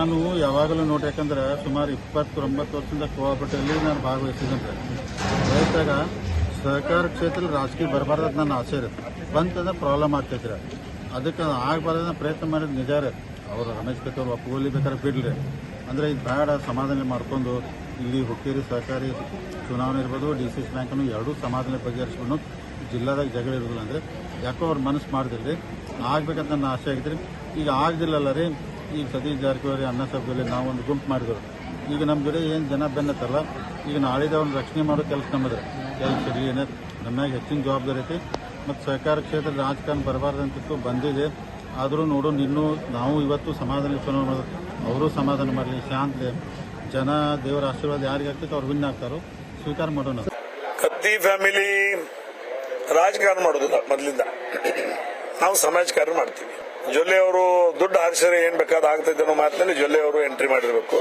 ನಾನು ಯಾವಾಗಲೂ ನೋಡಿ ಯಾಕಂದ್ರೆ ಸುಮಾರು ಇಪ್ಪತ್ತೊಂಬತ್ತು ವರ್ಷದಿಂದ ಕೋಆಪರೇಟಿವ್ಲಿ ನಾನು ಭಾಗವಹಿಸಿದಂತೆ ವಯಸ್ಸಾಗ ಸಹಕಾರ ಕ್ಷೇತ್ರದಲ್ಲಿ ರಾಜಕೀಯ ಬರಬಾರ್ದು ನನ್ನ ಆಸೆ ಇರುತ್ತೆ. ಬಂತಂದ್ರೆ ಪ್ರಾಬ್ಲಮ್ ಆಗ್ತೈತ್ರಿ. ಅದಕ್ಕೆ ಆಗಬಾರ್ದ ಪ್ರಯತ್ನ ಮಾಡಿದ ನಿಜ ರೀ. ಅವರು ರಮೇಶ್ ಕತ್ತಿ ಅವರು ಒಪ್ಪುಗೋಲಿ ಬೇಕಾದ್ರೆ ಬಿಡ್ರಿ. ಅಂದರೆ ಇದು ಬೇಡ ಸಮಾಧಾನ ಮಾಡ್ಕೊಂಡು ಇಲ್ಲಿ ಹುಕ್ಕೇರಿ ಸಹಕಾರಿ ಚುನಾವಣೆ ಇರ್ಬೋದು ಡಿ ಸಿ ಸಿ ಬ್ಯಾಂಕನ್ನು ಎರಡೂ ಸಮಾಧಾನ ಬಗೆಹರಿಸ್ಕೊಂಡು ಜಿಲ್ಲಾದಾಗ ಜಗಳ ಇರೋದಿಲ್ಲ ಅಂದರೆ ಯಾಕೋ ಅವ್ರು ಮನಸ್ಸು ಮಾಡ್ದಿಲ್ಲ ಆಗ್ಬೇಕಂತ ನನ್ನ ಆಸೆ ಆಗಿದ್ರಿ ಈಗ ಆಗ್ದಿಲ್ಲಲ್ಲ ರೀ. ಈಗ ಸತೀಶ್ ಜಾರಕಿಹೊಳಿ ಅನ್ನ ನಾವು ಒಂದು ಗುಂಪು ಮಾಡಿದ್ರು ಈಗ ನಮ್ಮ ಜೊತೆ ಏನು ಜನ ಬೆನ್ನತ್ತಲ್ಲ, ಈಗ ನಾಳಿದ ಒಂದು ರಕ್ಷಣೆ ಮಾಡೋ ಕೆಲಸ ನಮ್ಮದ್ರೆ ಕೆಲಸ ಇರಲಿ ಏನೇ ನಮ್ಮಾಗ ಹೆಚ್ಚಿನ ಜವಾಬ್ದಾರಿ ಐತಿ. ಮತ್ತು ಸಹಕಾರ ಕ್ಷೇತ್ರದ ರಾಜಕಾರಣ ಬರಬಾರ್ದಂತಿತ್ತು, ಬಂದಿದೆ. ಆದರೂ ನೋಡು ಇನ್ನೂ ನಾವು ಇವತ್ತು ಸಮಾಧಾನ ಮಾಡೋದು ಅವರು ಸಮಾಧಾನ ಮಾಡಲಿ ಶಾಂತಿ ಜನ ದೇವರ ಆಶೀರ್ವಾದ ಯಾರಿಗೆ ಆಗ್ತೈತೆ ಅವ್ರು ವಿನ್ ಆಗ್ತಾರೋ, ಸ್ವೀಕಾರ ಮಾಡೋಣ. ಕತ್ತಿ ಫ್ಯಾಮಿಲಿ ರಾಜಕಾರಣ ಮಾಡೋದಿಲ್ಲ ಮೊದಲಿಂದ. ನಾವು ಸಮಾಜಕಾರಣ ಮಾಡ್ತೀವಿ. ಜೊಲ್ಲೆ ಅವರು ದುಡ್ಡು ಹಾರಿಸಿದ್ರೆ ಏನ್ ಬೇಕಾದ ಆಗ್ತೈತೆ ಅನ್ನೋ ಮಾತಿನಲ್ಲಿ ಜೊಲ್ಲೆ ಅವರು ಎಂಟ್ರಿ ಮಾಡಿರ್ಬೇಕು.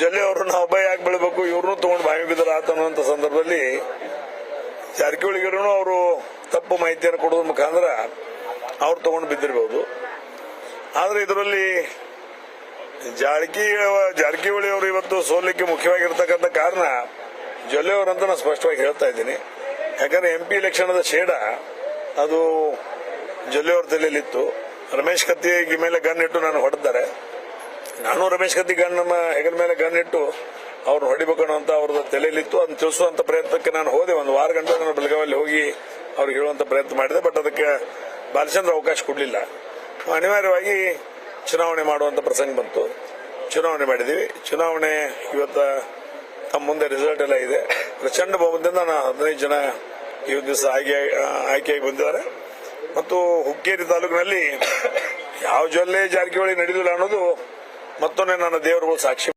ಜೊಲ್ಲೆ ಅವರು ನಾವು ಒಬ್ಬ ಯಾಕೆ ಬೆಳಬೇಕು? ಇವ್ರನ್ನೂ ತಗೊಂಡು ಬಾವಿ ಬಿದ್ದರ ಅನ್ನುವಂತ ಸಂದರ್ಭದಲ್ಲಿ ಜಾರಕಿಹೊಳಿಗರೂ ಅವರು ತಪ್ಪು ಮಾಹಿತಿಯನ್ನು ಕೊಡೋದ್ರ ಮುಖಾಂತರ ಅವ್ರು ತಗೊಂಡು ಬಿದ್ದಿರಬಹುದು ಆದ್ರೆ ಇದರಲ್ಲಿ ಜಾರಕಿ ಜಾರಕಿಹೊಳಿ ಅವರು ಇವತ್ತು ಸೋಲಿಕ್ಕೆ ಮುಖ್ಯವಾಗಿರ್ತಕ್ಕಂಥ ಕಾರಣ ಜೊಲ್ಲೆ ಅವರಂತ ನಾನು ಸ್ಪಷ್ಟವಾಗಿ ಹೇಳ್ತಾ ಇದ್ದೀನಿ. ಯಾಕಂದ್ರೆ ಎಂ ಪಿ ಶೇಡ ಅದು ಜೊಲ್ಲೆ ಅವ್ರ ತಲೆಯಲ್ಲಿತ್ತು. ರಮೇಶ್ ಕತ್ತಿಗೆ ಮೇಲೆ ಗನ್ ಇಟ್ಟು ನಾನು ಹೊಡೆದ್ದಾರೆ, ನಾನು ರಮೇಶ್ ಕತ್ತಿ ಗನ್ ನಮ್ಮ ಹೆಗಲ ಮೇಲೆ ಗನ್ ಇಟ್ಟು ಅವ್ರು ಹೊಡಿಬೇಕು ಅಂತ ಅವ್ರದ್ದು ತಲೆಯಲ್ಲಿತ್ತು. ಅದನ್ನ ತಿಳಿಸುವಂತ ಪ್ರಯತ್ನಕ್ಕೆ ನಾನು ಹೋದೆ. ಒಂದು ವಾರ ಗಂಟೆ ನಾನು ಬೆಳಗಾವಲ್ಲಿ ಹೋಗಿ ಅವ್ರಿಗೆ ಹೇಳುವಂತ ಪ್ರಯತ್ನ ಮಾಡಿದೆ. ಬಟ್ ಅದಕ್ಕೆ ಬಾಲಚಂದ್ರ ಅವಕಾಶ ಕೊಡಲಿಲ್ಲ. ಅನಿವಾರ್ಯವಾಗಿ ಚುನಾವಣೆ ಮಾಡುವಂತ ಪ್ರಸಂಗ ಬಂತು. ಚುನಾವಣೆ ಮಾಡಿದೀವಿ. ಚುನಾವಣೆ ಇವತ್ತ ತಮ್ಮ ಮುಂದೆ ರಿಸಲ್ಟ್ ಎಲ್ಲ ಇದೆ. ಪ್ರಚಂಡ ಬಹುಮತದಿಂದ ನಾನು ಹದಿನೈದು ಜನ ಈ ದಿವಸ ಆಯ್ಕೆ ಆಯ್ಕೆಯಾಗಿ ಬಂದಿದ್ದಾರೆ. ಮತ್ತು ಹುಕ್ಕೇರಿ ತಾಲೂಕಿನಲ್ಲಿ ಯಾವ ಜೊಲ್ಲೆ ಜಾರಕಿಹೊಳಿ ನಡೆದಿಲ್ಲ ಅನ್ನೋದು ಮತ್ತೊಮ್ಮೆ ನನ್ನ ದೇವರುಗಳು ಸಾಕ್ಷಿ